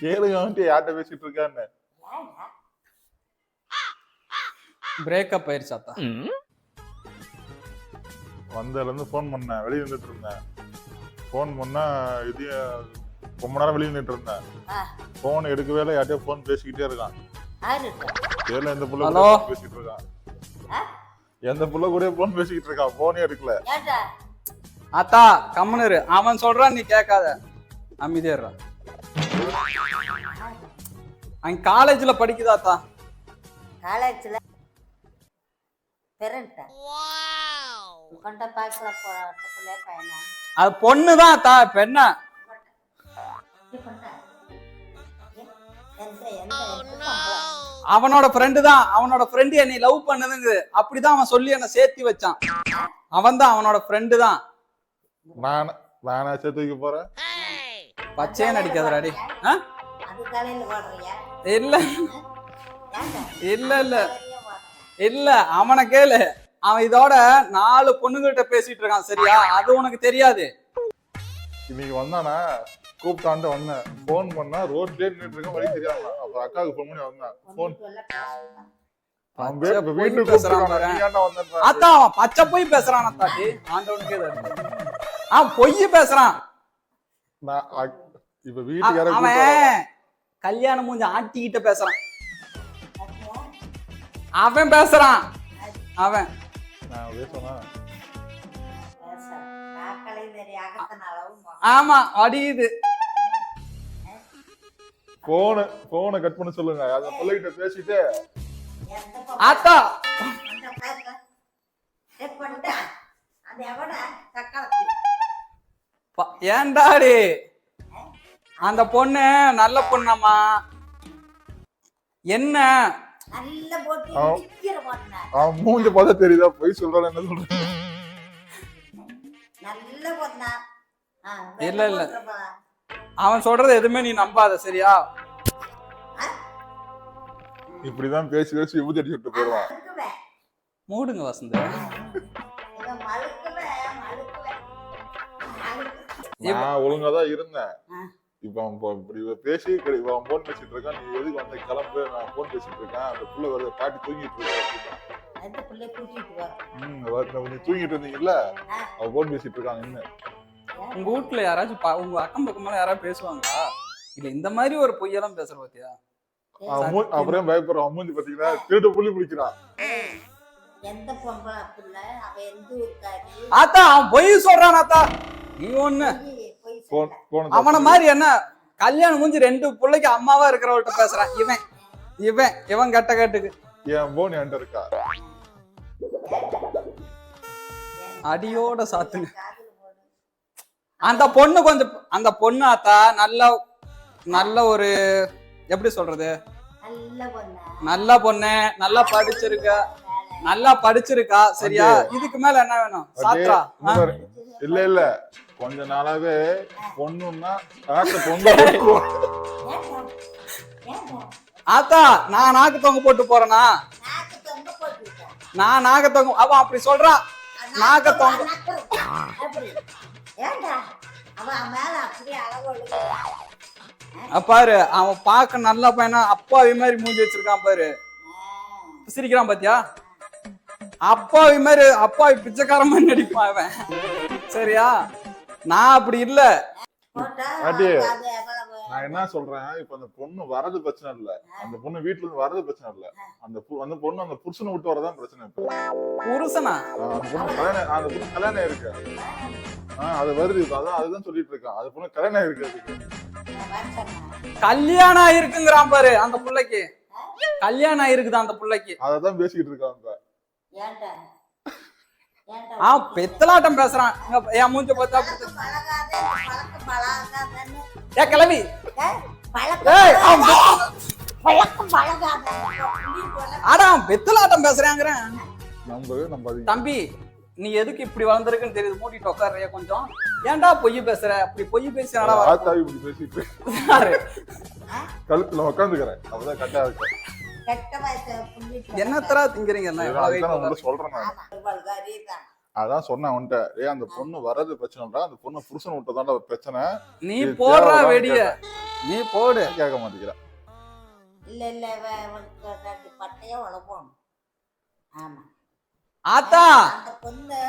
கேளுங்க வந்துட்டு யார்கிட்ட பேசிட்டு இருக்கான்னு பிரேக்கப் ஆயிருச்சாத்தா வந்ததுல இருந்து ஃபோன் பண்ணேன் வெளியே நின்றுட்டு இருந்தேன் ஃபோன் பண்ணா இது ரொம்ப நேரம் வெளியே நின்றுட்டு இருந்தேன். ஃபோன் எடுக்கவே இல்லை யார்கிட்டயோ ஃபோன் பேசிக்கிட்டே இருக்கான்? கேளு எந்த புள்ள? கூட பேசிட்டு இருக்கான்? எந்த புள்ள கூட ஃபோன் பேசிக்கிட்டு இருக்கான் ஃபோனே எடுக்கல அத்தா கம்முனு அவன் சொல்றான் நீ கேட்காத. அமைதியா அவன் காலேஜ்ல படிக்குதாத்தா காலேஜ்ல பெரண்ட கொண்ட பாக்கல போறதுக்குள்ளே பையனா. அது பொண்ணுதான் அத்தா பண்ண. பொம்பளை? அவனோட ஃப்ரெண்டு தான். அவனோட ஃப்ரெண்டு என்னை லவ் பண்ணுதுங்க அப்படிதான் அவன் சொல்லி என்ன சேர்த்து வச்சான். அவன் தான் அவனோட ஃப்ரெண்டு தான். நான் நானா சேர்த்து வைக்க போறேன் பச்சையே நடிக்காதடாடி ஆ? அது தலையில போடுறியா இல்ல? இல்ல இல்ல? இல்ல அவனை கேளு அவன் இதோட நாலு பொண்ணுகிட்ட பேசிட்டு இருக்கான் சரியா அது உனக்கு தெரியாது இன்னைக்கு வந்தானா கூப்பிட்டான்ட்டு வந்தேன் ஃபோன் பண்ணா ரோட்லயே நின்றுட்டு இருக்கேன் வழி தெரியாம அப்புறம் அக்காவுக்கு ஃபோன் பண்ணி வந்தேன் ஃபோன் பொண்ணுக்கு எல்லாம் பேசணும். அவன் பச்சை வே- பொய் வீட்டுக்கு பேசுறான் கூப்பிட்டுருக்கான் பாரு. நீ ஏன்டா வந்தேன் அத்தா அவன் பச்சை போய் பேசுறான் அத்தாட்டி ஆண்டவனுக்கே தெரியும். அவன் பொய் பேசுறான். இப்ப அவ- வீட்டுக்கு யாரும் அவன் கல்யாணம் மூஞ்சி ஆட்டிக்கிட்ட பேசுறான்? அவன் பேசுறான். அவன். ஆமா அடியுது. போன போனை கட் பண்ண சொல்லுங்க. அந்த பிள்ளைகிட்ட பேசிட்டு? ஆத்தா ஏன்டாடி? அந்த பொண்ணு நல்ல பொண்ணம்மா. என்ன? மூஞ்ச பார்த்தா தெரியுதா? போய் சொல்றான் என்ன சொல்றேன்? நல்ல பொண்ணா. ஆ, இல்ல, இல்ல. அவன் சொல்றது எதுவுமே நீ நம்பாத சரியா? இப்படிதான் பேசி பேசி விபூதி அடிச்சு விட்டு போயிடுவான். மூடுங்க வசந்த். நான் ஒழுங்கா தான் இருந்தேன். இப்ப அவன் இப்போ இப்படி பேசி இவன் போன் பேசிட்டு இருக்கான். நீ எதுக்கு வந்து? கிளம்பு நான் போன் பேசிட்டு இருக்கேன். அந்த புள்ள வருது பாட்டி தூங்கிட்டு இருக்கா? அப்படின்னா. அந்த பிள்ளை கூட்டிட்டு வா. ம் வர- நீ தூங்கிட்டு இருந்தீங்கல்ல? ஆ. அவ போன் பேசிட்டு இருக்காங்க இன்னும் உங்க வீட்டுல யாராச்சும் உங்க அக்கம் பக்கமெல்லாம் யாராவது பேசுவாங்களா? இல்ல இந்த மாதிரி ஒரு பொய்யெல்லாம் பேசுற பாத்தியா? அவன் அப்புறம் பயப்படுறான். அவன் மூஞ்சி பாத்தீங்கன்னா திருட்டு புள்ளி பிடிக்கிறான். எந்த பொம்பளை பிள்ளை? அவ எந்த ஊருக்காரி? ஆத்தா அவன் பொய் சொல்றான் ஆத்தா. நீ ஒண்ணு. அவன மாதிரி என்ன? கல்யாணம் முடிஞ்சு ரெண்டு பிள்ளைக்கு அம்மாவா இருக்கிறவள்ட்ட பேசுறான். இவன் இவன் இவன் கட்ட கட்டுக்கு. என் போன் என்கிட்ட இருக்கா? அடியோட சாத்துங்க. அந்த பொண்ணு கொஞ்சம் அந்த பொண்ணு ஆத்தா நல்ல நல்ல ஒரு எப்படி சொல்றது? நல்ல பொண்ணு நல்ல படிச்சிருக்க. நல்லா படிச்சிருக்கா சரியா? இதுக்கு மேல என்ன வேணும்? சாத்ரா இல்ல இல்ல. கொஞ்ச நாளாவே பொண்ணுன்னா பொண்ணு ஆத்தா நான் நாக்கு தொங்க போட்டு போறேனா? நான் நாக தொங்க அவன் அப்படி சொல்றான் நாக்க தொங்க பாரு அவன் பார்க்க நல்ல பையனா அப்பாவி மாதிரி மூஞ்சி வச்சிருக்கான் பாரு. சிரிக்கிறான் பாத்தியா? அப்பாவி மாதிரி அப்பாவி பிச்சைக்காரன் மாதிரி நடிப்பான் அவன். சரியா? நான் அப்படி இல்ல. போட்டா? நான் என்ன சொல்றேன் இப்ப அந்த பொண்ணு வரது பிரச்சனை இல்ல. அந்த பொண்ணு வீட்டுல இருந்து வரது பிரச்சனை இல்ல. அந்த பொ- அந்த பொண்ணு அந்த புருஷனை விட்டு வரதான் பிரச்சனை இப்ப. புருஷனா? அந்த பொண்ணு கல்யாணம் அந்த பொண்ணு கல்யாணம் இருக்கு ஆஹ் அது வருது இப்ப அதான் அதுதான் சொல்லிட்டு இருக்கான் அது பொண்ணு கல்யாணம் இருக்கு அதுக்கு. கல்யாணம் ஆயிருக்குங்கிறான் பாரு அந்த புள்ளைக்கு. கல்யாணம் ஆயிருக்குது அந்த புள்ளைக்கு. அததான் பேசிக்கிட்டு இருக்கான் இப்ப? ஆ பெத்தலாட்டம் பேசுறான். என் மூஞ்ச பார்த்தா. ஏ கிளவி அவன் பெத்தலாட்டம் பேசுறாங்கிறேன். தம்பி நீ எதுக்கு இப்படி வளர்ந்துருக்குன்னு தெரியுது. மூடிட்டு உட்காருறியா கொஞ்சம். ஏன்டா பொய் பேசுற? அப்படி பொய் பேசினாடா ஆத்தாவி இப்படி பேசிட்டு கழுத்துல உட்காந்துக்கிறேன் அப்பதான் கட்டா இருக்கு என்னத்தரா திங்கிறீங்க? சொல்றேன். அதான் சொன்னேன் அவன்கிட்ட. ஏய் அந்த பொண்ணு வர்றது பிரச்சனைடா அந்த பொண்ணு புருஷன் விட்டதாண்டா பிரச்சனை. நீ போடுறா வெடிய. நீ போடு. கேட்க மாட்டேங்கிறா. இல்ல இல்ல இவ- இவளுக்கு ரெண்டு பட்டையா உழப்போம். ஆமா. ஆத்தா! அந்த பொண்ணு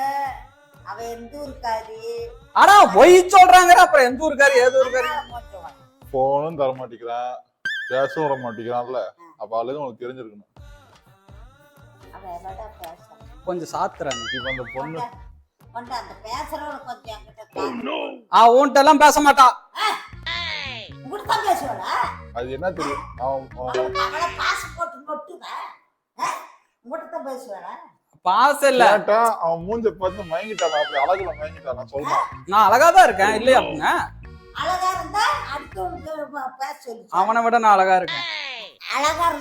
அவ எந்த ஊருக்காரி? ஆனா பொய் சொல்றாங்க அப்புறம் எந்த ஊருக்காரு ஏது ஊருக்காரு. போனும் தர மாட்டேங்கிறான் பேசவும் விட மாட்டேங்கிறான்ல அப்ப அதுல உனக்கு தெரிஞ்சிருக்கணும். அவ எவ்வளோ பேசுறா? கொஞ்சம் சாத்துறாங்க இப்ப அந்த பொண்ணு காட்டு. ஆ உன்கிட்ட எல்லாம் பேச. மாட்டா. அது என்ன தெரியும்? பாசம் இல்ல. அவன் மூஞ்ச பார்த்து மயங்கிட்டான்? அப்படி அழகுல மயங்கிட்டான் நான் சொல்றேன். நான் அழகா தான் இருக்கேன் இல்லையா அப்படிங்க அழகா இருந்தா அடுத்தவனுக்கு ப- பேச சொல்லி அவனை விட நான் அழகா இருக்கேன்.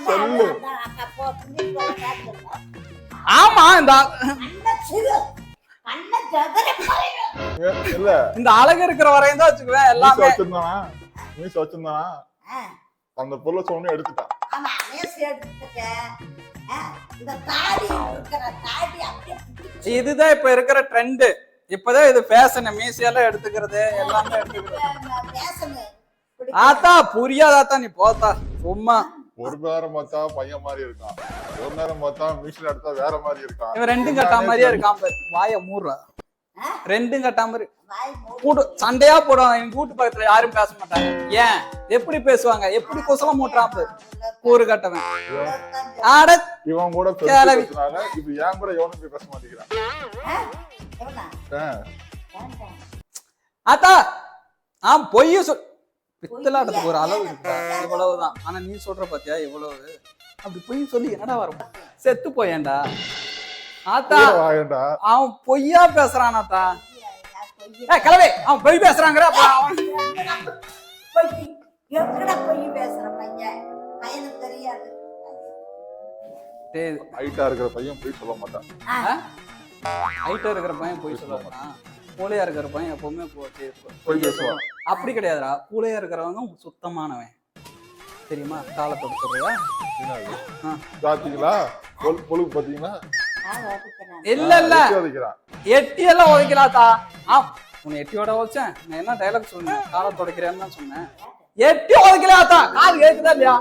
சொல்லு. ஆமா இந்த இல்ல. இந்த அழகு இருக்கிற வரையும் தான் வச்சுக்குவேன் எல்லாமே. வச்சிருந்தானா? மீச வச்சிருந்தானா? ஆ, அந்த பொருளை சொன்னு எடுத்துட்டான். ஆமா மேசி எடுத்துக்க. ஆ, இந்த தாடி இருக்கிற தாடி அப்படியே பிடிச்சு. இதுதான் இப்ப இருக்கிற ட்ரெண்ட் இப்பதான் இது ஃபேஷன் மீசியெல்லாம் எடுத்துக்கிறது எல்லாமே எடுத்துக்கிறது. ஆத்தா புரியாதாத்தா நீ போத்தா சும்மா. ஒரு நேரம் பார்த்தா பையன் மாதிரி இருக்கான். ஒரு நேரம் பார்த்தா மிஷின் எடுத்தா வேற மாதிரி இருக்கான். இவன் ரெண்டும் கட்டா மாதிரியே இருக்கான் பாரு. வாய மூடுறா? ரெண்டும் கட்டா மாதிரி. வாய் மூடு. கூடு சண்டையா போடுவாங்க எங்க வீட்டு பக்கத்துல யாரும் பேச மாட்டாங்க. ஏன்? எப்படி பேசுவாங்க? எப்படி குசலம் மூட்டுறான் பாரு. கூறு கட்டவன். ஆட இவன் கூட கிளவி. இப்ப ஏன் கூட எவனும் பேச மாட்டேங்கிறான். ஆத்தா ஆ பொய்ய சொல் பித்தலாட்டத்துக்கு ஒரு அளவு இருக்கா? இவ்வளவுதான். ஆனா நீ சொல்ற பாத்தியா இவ்வளவு? அப்படி பொய் சொல்லி என்னடா வரும்? செத்து போயேன்டா. ஆத்தா அவன் பொய்யா பேசுறான் ஆத்தா கிளவே அவன் பொய் பேசுறாங்கிற அவன் ஹைட்டா இருக்கிற பையன் போய் சொல்ல மாட்டான். ஹைட்டா இருக்கிற பையன் பொய் சொல்லுவான் பூளையா இருக்கிற பையன் எப்பவுமே பொய் பேசுவான். அப்படி கிடையாதுடா. பூளையா இருக்கிறவங்க சுத்தமானவன். தெரியுமா? காலத்தோட சொல்றியா. பாத்தீங்களா பொழு- பொழுது ஓடிக்கிறேன். இல்ல இல்ல. எட்டி எல்லாம் உதைக்கலாத்தா ஆ உன்னை எட்டியோட உதைச்சேன் நான் என்ன டைலாக் சொன்னேன்? காலை துடைக்கிறேன்னு தான் சொன்னேன். எட்டி உதைக்கலாத்தா கால் கேக்குதா இல்லையா?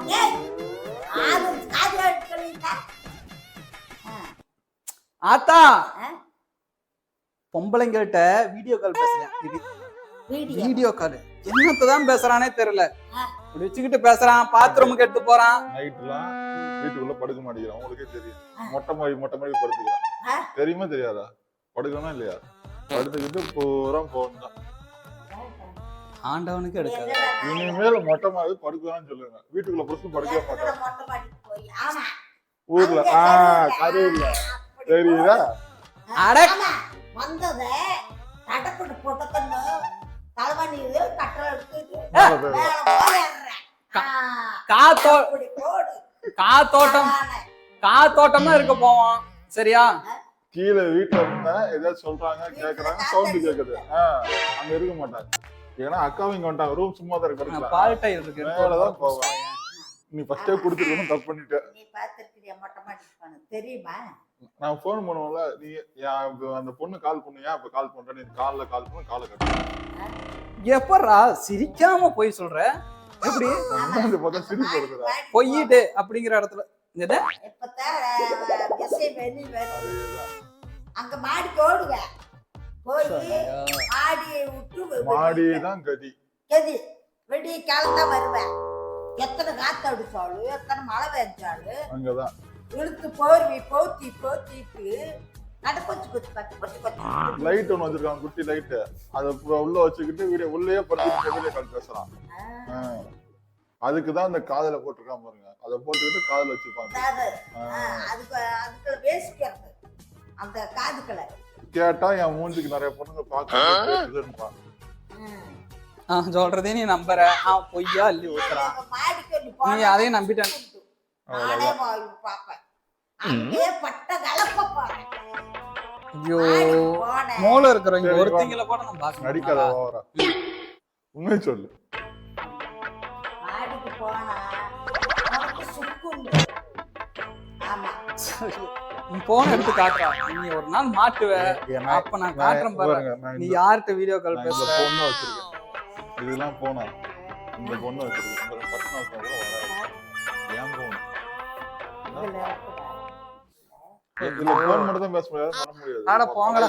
ஆத்தா பொம்பளைங்கள்ட்ட வீடியோ கால் பேசுறேன். வீடியோ. வீடியோ கால் என்னத்தான் பேசுறானே தெரியல. இப்படி வச்சுக்கிட்டு பேசுறான் பாத்ரூமுக்கு எடுத்து போறான். நைட்லாம் வீட்டுக்குள்ள படுக்க மாட்டேங்கிறான். உங்களுக்கே தெரியும். மொட்டை மாடி மொட்டை மாடி படுத்துக்கிறான். தெரியுமா தெரியாதா? படுக்கணும் இல்லையா? படுத்துக்கிட்டு பூரா போகணும் ஆண்டவனுக்கு எடுக்காது. இனிமேல் மொட்டை மாடி படுக்கலாம்னு சொல்லுங்க. வீட்டுக்குள்ள புருஷன் படுக்கவே எங்கடா மாட்டான். மொட்டை மாடிக்கு போய்? ஆமா. ஊர்ல. ஆஹ் அப்படி தெரியுதா? அட. வந்ததை தலைவணி கட்டளை போடு. காத்தோட்டம் இருக்க போவோம் சரியா? கீழே வீட்டுல இருந்தா ஏதாவது சொல்றாங்க கேக்குறாங்க சவுண்ட் கேக்குது. அங்க இருக்க மாட்டாங்க ஏன்னா அக்காவும் இங்க வந்துட்டாங்க ரூம் சும்மா தான் இருக்கு படுக்கலாம் பால் டயர் இருக்கு மேலதான் போவேன் நீ ஃபர்ஸ்டே குடுத்துருக்கணும் தப்பு பண்ணிட்ட. நீ பார்த்திருக்கிறியா மொட்டை போனது? தெரியுமா? நான் ஃபோன் பண்ணுவோம்ல நீ அந்த பொண்ணு கால் பண்ணுயா இப்ப கால் பண்ற நீ கால்ல கால் பண்ணு காலை கட்டு எப்படா சிரிக்காம போய் சொல்ற? எப்படி? பார்த்தா சிரிப்பு பொய்யிட்டு அப்படிங்கிற இடத்துல. அங்க மாடிக்கு ஓடுவேன் போய் விட்டு மாடி தான் கதி. எது வெடி காலத்தான் வருவேன். எத்தனை காத்து அடிச்சாலும் எத்தனை மழை பெஞ்சாலும். அங்கதான். இழுத்து போர்வி போத்தி போத்திட்டு லைட் ஒண்ணு வச்சிருக்காங்க குட்டி லைட் அத உள்ள வச்சுக்கிட்டு வீடியோ உள்ளேயே படுத்துட்டு வெளியே கால் பேசுறான். அதுக்கு தான் அந்த காதுல போட்டிருக்கான் பாருங்க. அதை போட்டுக்கிட்டு காதுல வச்சிருப்பாங்க. அதுக்கு அதுக்குள்ள பேசிக்கிறது அந்த காதுக்களை கேட்டா என் மூஞ்சிக்கு நிறைய பொண்ணுங்க ஆ, சொல்றதே நீ நம்புற. ஆ பொய்யா அள்ளி ஊத்துறான். நீ அதையும் நம்பிட்டேன். நானே வாய் பார்ப்பேன். அங்கேயே பட்ட கலப்ப பாரு ஐயோ. மூளை இருக்கிறவங்க ஒருத்தங்கள கூட நான் நடிக்காத பார்க்க ஓவரா உண்மை சொல்லு. மாடிக்கு போனா உனக்கு சுக்குண்டு ஆமா. நீ போன எடுத்து காட்டுறா. நீ ஒரு நாள் மாட்டுவ. அப்ப நான் காட்டுறேன் பாரு. பாருங்க, நீ யார்கிட்ட வீடியோ கால் பேசுற? பொண்ணை வச்சிருக்கேன். இதெல்லாம் போனா இந்த பொண்ணை வச்சிருக்கேன். இந்த இதுல போன் மட்டும் தான் பேச முடியாது பண்ண முடியாது. அட போங்கடா.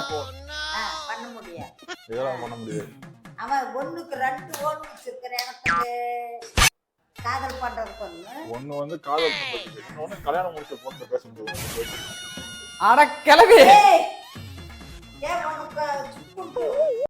பண்ண முடியாது. இதெல்லாம் பண்ண முடியாது. அவன் ஒண்ணுக்கு ரெண்டு ஓன் வச்சிருக்கிற இடத்துக்கு காதல் பண்றதுக்கு ஒண்ணு. ஒண்ணு வந்து காதல் பண்றதுக்கு இன்னொன்னு கல்யாணம் முடிச்ச பொண்ணு பேச முடியாது. அட கிளவி. ஏய், ஏன் உனக்கு